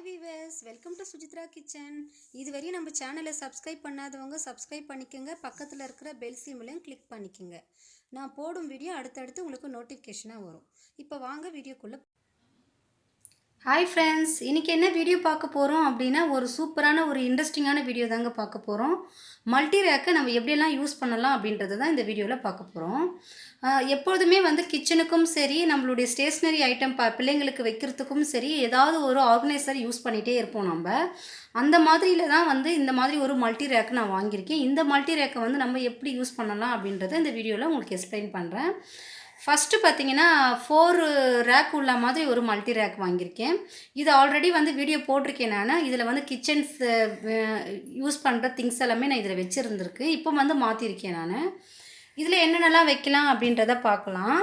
Hi viewers welcome to Sujithra kitchen இதுவரையும் நம்ம சேனலை சப்ஸ்கிரைப் பண்ணாதவங்க சப்ஸ்கிரைப் பண்ணிக்கோங்க. பக்கத்தில் இருக்கிற பெல் சிம்லையும் கிளிக் பண்ணிக்கோங்க. நான் போடும் வீடியோ அடுத்தடுத்து உங்களுக்கு நோட்டிஃபிகேஷனாக வரும். இப்போ வாங்க வீடியோக்குள்ளே ஹாய் ஃப்ரெண்ட்ஸ் இன்றைக்கி என்ன வீடியோ பார்க்க போகிறோம் அப்படின்னா ஒரு சூப்பரான ஒரு இன்ட்ரெஸ்டிங்கான வீடியோ தாங்க பார்க்க போகிறோம் மல்டி ரேக்கை நம்ம எப்படியெல்லாம் யூஸ் பண்ணலாம் அப்படின்றது தான் இந்த வீடியோவில் பார்க்க போகிறோம் எப்பொழுதுமே வந்து கிச்சனுக்கும் சரி நம்மளுடைய ஸ்டேஷ்னரி ஐட்டம் ப பிள்ளைங்களுக்கு வைக்கிறதுக்கும் சரி ஏதாவது ஒரு ஆர்கனைசர் யூஸ் பண்ணிகிட்டே இருப்போம் நம்ம. அந்த மாதிரியில் தான் வந்து இந்த மாதிரி ஒரு மல்டி ரேக் நான் வாங்கியிருக்கேன். இந்த மல்டி ரேக்கை வந்து நம்ம எப்படி யூஸ் பண்ணலாம் அப்படின்றத இந்த வீடியோவில் உங்களுக்கு எக்ஸ்பிளைன் பண்ணுறேன் ஃபஸ்ட்டு பார்த்தீங்கன்னா ஃபோர் ரேக் உள்ள மாதிரி ஒரு மல்டி ரேக் வாங்கியிருக்கேன். இது ஆல்ரெடி வந்து வீடியோ போட்டிருக்கேன் நான். இதில் வந்து கிச்சன்ஸ் யூஸ் பண்ணுற திங்ஸ் எல்லாமே நான் இதில் வச்சுருந்துருக்கு. இப்போ வந்து மாற்றிருக்கேன் நான். இதில் என்னென்னலாம் வைக்கலாம் அப்படின்றத பார்க்கலாம்.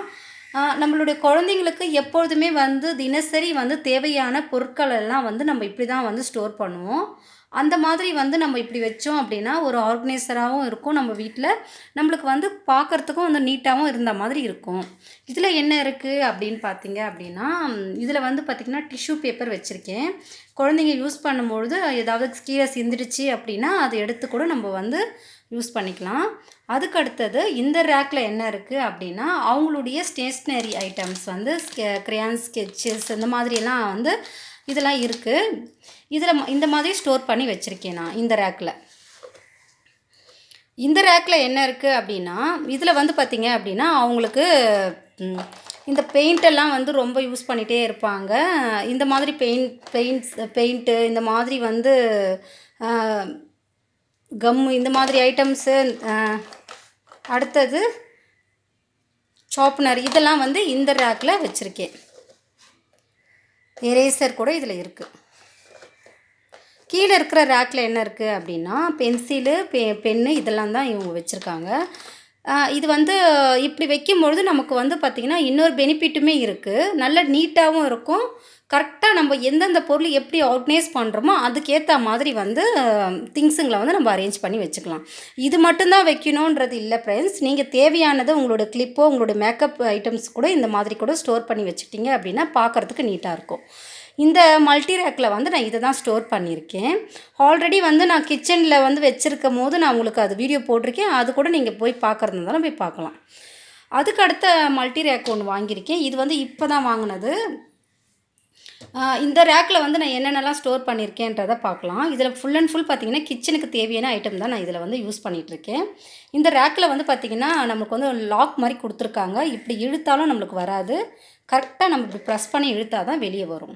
நம்மளுடைய குழந்தைங்களுக்கு எப்பொழுதுமே வந்து தினசரி வந்து தேவையான பொருட்கள் எல்லாம் வந்து நம்ம இப்படி தான் வந்து ஸ்டோர் பண்ணுவோம். அந்த மாதிரி வந்து நம்ம இப்படி வச்சோம் அப்படின்னா ஒரு ஆர்கனைசராகவும் இருக்கும். நம்ம வீட்டில் நம்மளுக்கு வந்து பார்க்குறதுக்கும் வந்து நீட்டாகவும் இருந்த மாதிரி இருக்கும். இதில் என்ன இருக்குது அப்படின்னு பார்த்தீங்க அப்படின்னா இதில் வந்து பார்த்திங்கன்னா டிஷ்யூ பேப்பர் வச்சுருக்கேன். குழந்தைங்க யூஸ் பண்ணும்பொழுது ஏதாவது கீழே சிந்திடுச்சு அப்படின்னா அதை எடுத்து கூட நம்ம வந்து யூஸ் பண்ணிக்கலாம். அதுக்கு அடுத்தது இந்த ரேக்கில் என்ன இருக்குது அப்படின்னா அவங்களுடைய ஸ்டேஷ்னரி ஐட்டம்ஸ் வந்து க்ரையான் ஸ்கெட்சஸ் இந்த மாதிரியெல்லாம் வந்து இதெல்லாம் இருக்குது இதில் இந்த மாதிரி ஸ்டோர் பண்ணி வச்சுருக்கேன் நான் இந்த ரேக்கில் இந்த ரேக்கில் என்ன இருக்குது அப்படின்னா இதில் வந்து பார்த்திங்க அப்படின்னா அவங்களுக்கு இந்த பெயிண்டெல்லாம் வந்து ரொம்ப யூஸ் பண்ணிகிட்டே இருப்பாங்க. இந்த மாதிரி பெயிண்ட் பெயிண்ட்ஸ் பெயிண்ட்டு இந்த மாதிரி வந்து கம்மு இந்த மாதிரி ஐட்டம்ஸு அடுத்தது ஷார்ப்னர் இதெல்லாம் வந்து இந்த ரேக்கில் வச்சுருக்கேன். எரேசர் கூட இதில் இருக்குது கீழே இருக்கிற ரேக்கில் என்ன இருக்குது அப்படின்னா பென்சிலு பெ பென்னு இதெல்லாம் தான் இவங்க வச்சுருக்காங்க. இது வந்து இப்படி வைக்கும்பொழுது நமக்கு வந்து பார்த்திங்கன்னா இன்னொரு பெனிஃபிட்டுமே இருக்குது நல்ல நீட்டாகவும் இருக்கும். கரெக்டாக நம்ம எந்தெந்த பொருள் எப்படி ஆர்கனைஸ் பண்ணுறோமோ அதுக்கேற்ற மாதிரி வந்து திங்ஸுங்களை வந்து நம்ம அரேஞ்ச் பண்ணி வச்சுக்கலாம். இது மட்டும்தான் வைக்கணுன்றது இல்லை ஃப்ரெண்ட்ஸ் நீங்கள் தேவையானது உங்களோட கிளிப்போ உங்களோட மேக்கப் ஐட்டம்ஸ் கூட இந்த மாதிரி கூட ஸ்டோர் பண்ணி வச்சுட்டிங்க அப்படின்னா பார்க்குறதுக்கு நீட்டாக இருக்கும். இந்த மல்டி ரேக்கில் வந்து நான் இதை தான் ஸ்டோர் பண்ணியிருக்கேன். ஆல்ரெடி வந்து நான் கிச்சனில் வந்து வச்சுருக்கும் போது நான் உங்களுக்கு அது வீடியோ போட்டிருக்கேன். அது கூட நீங்கள் போய் பார்க்குறதுனாலும் போய் பார்க்கலாம். அதுக்கு அடுத்த மல்டி ரேக் ஒன்று வாங்கியிருக்கேன். இது வந்து இப்போ தான் வாங்கினது இந்த ரேக்கில் வந்து நான் என்னென்னலாம் ஸ்டோர் பண்ணியிருக்கேன்றதை பார்க்கலாம். இதில் ஃபுல் அண்ட் ஃபுல் பார்த்தீங்கன்னா கிச்சனுக்கு தேவையான ஐட்டம் தான் நான் இதில் வந்து யூஸ் பண்ணிகிட்ருக்கேன். இந்த ரேக்கில் வந்து பார்த்திங்கன்னா நமக்கு வந்து லாக் மாதிரி கொடுத்துருக்காங்க. இப்படி இழுத்தாலும் நம்மளுக்கு வராது. கரெக்டாக நம்ம இப்படி ப்ரெஸ் பண்ணி இழுத்தா தான் வெளியே வரும்.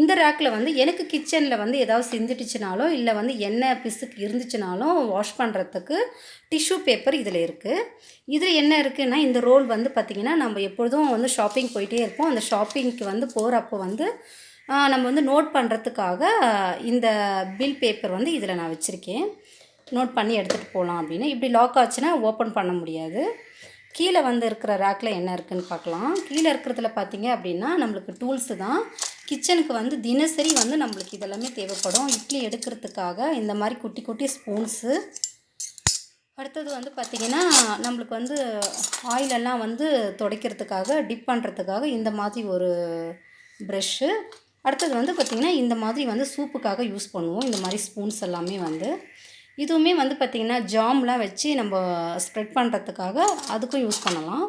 இந்த ரேக்கில் வந்து எனக்கு கிச்சனில் வந்து ஏதாவது சிந்திட்டுச்சுனாலோ இல்லை வந்து எண்ணெய் பிசுக்கு இருந்துச்சுனாலும் வாஷ் பண்ணுறதுக்கு டிஷ்யூ பேப்பர் இதில் இருக்குது இதில் என்ன இருக்குன்னா இந்த ரோல் வந்து பார்த்திங்கன்னா நம்ம எப்பொழுதும் வந்து ஷாப்பிங் போயிட்டே இருப்போம். அந்த ஷாப்பிங்க்கு வந்து போகிறப்போ வந்து நம்ம வந்து நோட் பண்ணுறதுக்காக இந்த பில் பேப்பர் வந்து இதில் நான் வச்சுருக்கேன். நோட் பண்ணி எடுத்துகிட்டு போகலாம் அப்படின்னு. இப்படி லாக் ஆச்சுன்னா ஓப்பன் பண்ண முடியாது. கீழே வந்து இருக்கிற ரேக்கில் என்ன இருக்குன்னு பார்க்கலாம். கீழே இருக்கிறதுல பார்த்தீங்க அப்படின்னா நம்மளுக்கு டூல்ஸு தான். கிச்சனுக்கு வந்து தினசரி வந்து நம்மளுக்கு இதெல்லாமே தேவைப்படும். இட்லி எடுக்கிறதுக்காக இந்த மாதிரி குட்டி குட்டி ஸ்பூன்ஸு அடுத்தது வந்து பார்த்திங்கன்னா நம்மளுக்கு வந்து ஆயிலெல்லாம் வந்து துடைக்கிறதுக்காக டிப் பண்ணுறதுக்காக இந்த மாதிரி ஒரு ப்ரெஷ்ஷு அடுத்தது வந்து பார்த்திங்கன்னா இந்த மாதிரி வந்து சூப்புக்காக யூஸ் பண்ணுவோம். இந்த மாதிரி ஸ்பூன்ஸ் எல்லாமே வந்து. இதுவுமே வந்து பார்த்திங்கன்னா ஜாம்லாம் வச்சு நம்ம ஸ்ப்ரெட் பண்ணுறதுக்காக அதுக்கும் யூஸ் பண்ணலாம்.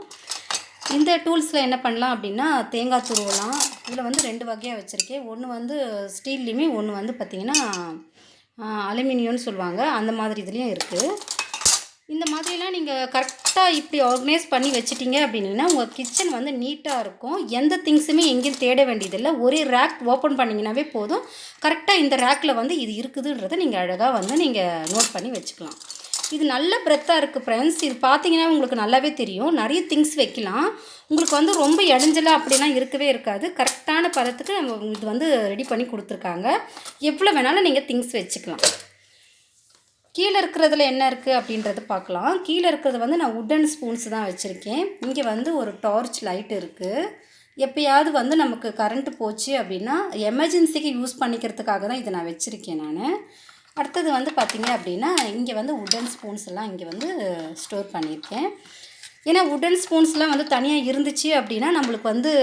இந்த டூல்ஸில் என்ன பண்ணலாம் அப்படின்னா தேங்காய் துருவலாம். இதில் வந்து ரெண்டு வகையாக வச்சுருக்கேன். ஒன்று வந்து ஸ்டீல்லையுமே ஒன்று வந்து பார்த்திங்கன்னா அலுமினியம்னு சொல்லுவாங்க. அந்த மாதிரி இதுலேயும் இருக்குது இந்த மாதிரிலாம் நீங்கள் கரெக்ட் கரெக்டாக இப்படி ஆர்கனைஸ் பண்ணி வச்சுட்டிங்க அப்படின்னா உங்கள் கிச்சன் வந்து நீட்டாக இருக்கும். எந்த திங்ஸுமே எங்கேயும் தேட வேண்டியதில்லை. ஒரே ரேக் ஓப்பன் பண்ணிங்கனாவே போதும். கரெக்டாக இந்த ரேக்கில் வந்து இது இருக்குதுன்றதை நீங்கள் அழகாக வந்து நீங்கள் நோட் பண்ணி வச்சுக்கலாம். இது நல்ல பிரெத்தாக இருக்குது ஃப்ரெண்ட்ஸ் இது பார்த்தீங்கன்னா உங்களுக்கு நல்லாவே தெரியும். நிறைய திங்ஸ் வைக்கலாம். உங்களுக்கு வந்து ரொம்ப இடைஞ்சலாக அப்படிலாம் இருக்கவே இருக்காது. கரெக்டான பதத்துக்கு நம்ம இது வந்து ரெடி பண்ணி கொடுத்துருக்காங்க. எவ்வளோ வேணாலும் நீங்கள் திங்ஸ் வச்சுக்கலாம். கீழே இருக்கிறதுல என்ன இருக்குது அப்படின்றத பார்க்கலாம். கீழே இருக்கிறது வந்து நான் உட்டன் ஸ்பூன்ஸ் தான் வச்சுருக்கேன். இங்கே வந்து ஒரு டார்ச் லைட் இருக்குது எப்பயாவது வந்து நமக்கு கரண்ட்டு போச்சு அப்படின்னா எமர்ஜென்சிக்கு யூஸ் பண்ணிக்கிறதுக்காக தான் இதை நான் வச்சுருக்கேன் நான். அடுத்தது வந்து பார்த்திங்க அப்படின்னா இங்கே வந்து உட்டன் ஸ்பூன்ஸ் எல்லாம் இங்கே வந்து ஸ்டோர் பண்ணியிருக்கேன். ஏன்னா உட்டன் ஸ்பூன்ஸ்லாம் வந்து தனியாக இருந்துச்சு அப்படின்னா நம்மளுக்கு வந்து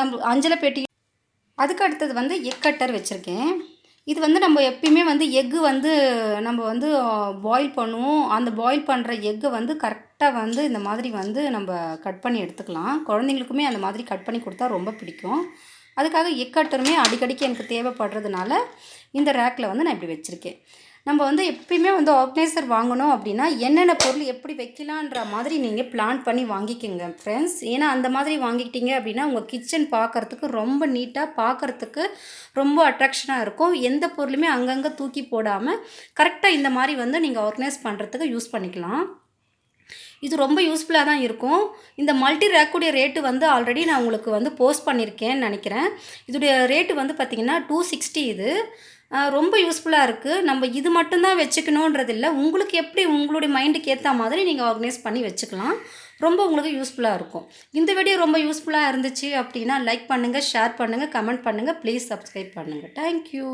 நம்ம அஞ்சலை பெட்டி அதுக்கு அடுத்தது வந்து எக் கட்டர் வச்சுருக்கேன். இது வந்து நம்ம எப்பயுமே வந்து எக்கு வந்து நம்ம வந்து பாயில் பண்ணுவோம். அந்த பாயில் பண்ணுற எக்கை வந்து கரெக்டாக வந்து இந்த மாதிரி வந்து நம்ம கட் பண்ணி எடுத்துக்கலாம். குழந்தைங்களுக்குமே அந்த மாதிரி கட் பண்ணி கொடுத்தா ரொம்ப பிடிக்கும். அதுக்காக எக் கட்டருமே அடிக்கடிக்கு எனக்கு தேவைப்படுறதுனால இந்த ரேக்கில் வந்து நான் இப்படி வச்சுருக்கேன். நம்ம வந்து எப்பயுமே வந்து ஆர்கனைசர் வாங்கணும் அப்படின்னா என்னென்ன பொருள் எப்படி வைக்கலான்ற மாதிரி நீங்கள் பிளான் பண்ணி வாங்கிக்கோங்க ஃப்ரெண்ட்ஸ் ஏன்னா அந்த மாதிரி வாங்கிக்கிட்டீங்க அப்படின்னா உங்கள் கிச்சன் பார்க்குறதுக்கு ரொம்ப நீட்டாக பார்க்குறதுக்கு ரொம்ப அட்ராக்ஷனாக இருக்கும். எந்த பொருளுமே அங்கங்கே தூக்கி போடாமல் கரெக்டாக இந்த மாதிரி வந்து நீங்கள் ஆர்கனைஸ் பண்ணுறதுக்கு யூஸ் பண்ணிக்கலாம். இது ரொம்ப யூஸ்ஃபுல்லாக தான் இருக்கும். இந்த மல்டி ரேக்குடைய ரேட்டு வந்து ஆல்ரெடி நான் உங்களுக்கு வந்து போஸ்ட் பண்ணியிருக்கேன்னு நினைக்கிறேன். இதோடைய ரேட்டு வந்து பார்த்திங்கன்னா டூ சிக்ஸ்டி இது. ரொம்ப யூஸ்ஃபுல்லாக இருக்குது நம்ம இது மட்டும்தான் வச்சுக்கணுன்றது இல்லை உங்களுக்கு எப்படி உங்களுடைய மைண்டுக்கு ஏற்ற மாதிரி நீங்கள் ஆர்கனைஸ் பண்ணி வச்சுக்கலாம். ரொம்ப உங்களுக்கு யூஸ்ஃபுல்லாக இருக்கும். இந்த வீடியோ ரொம்ப யூஸ்ஃபுல்லாக இருந்துச்சு அப்படின்னா லைக் பண்ணுங்கள் ஷேர் பண்ணுங்கள் கமெண்ட் பண்ணுங்கள் ப்ளீஸ் சப்ஸ்கிரைப் பண்ணுங்கள் தேங்க்யூ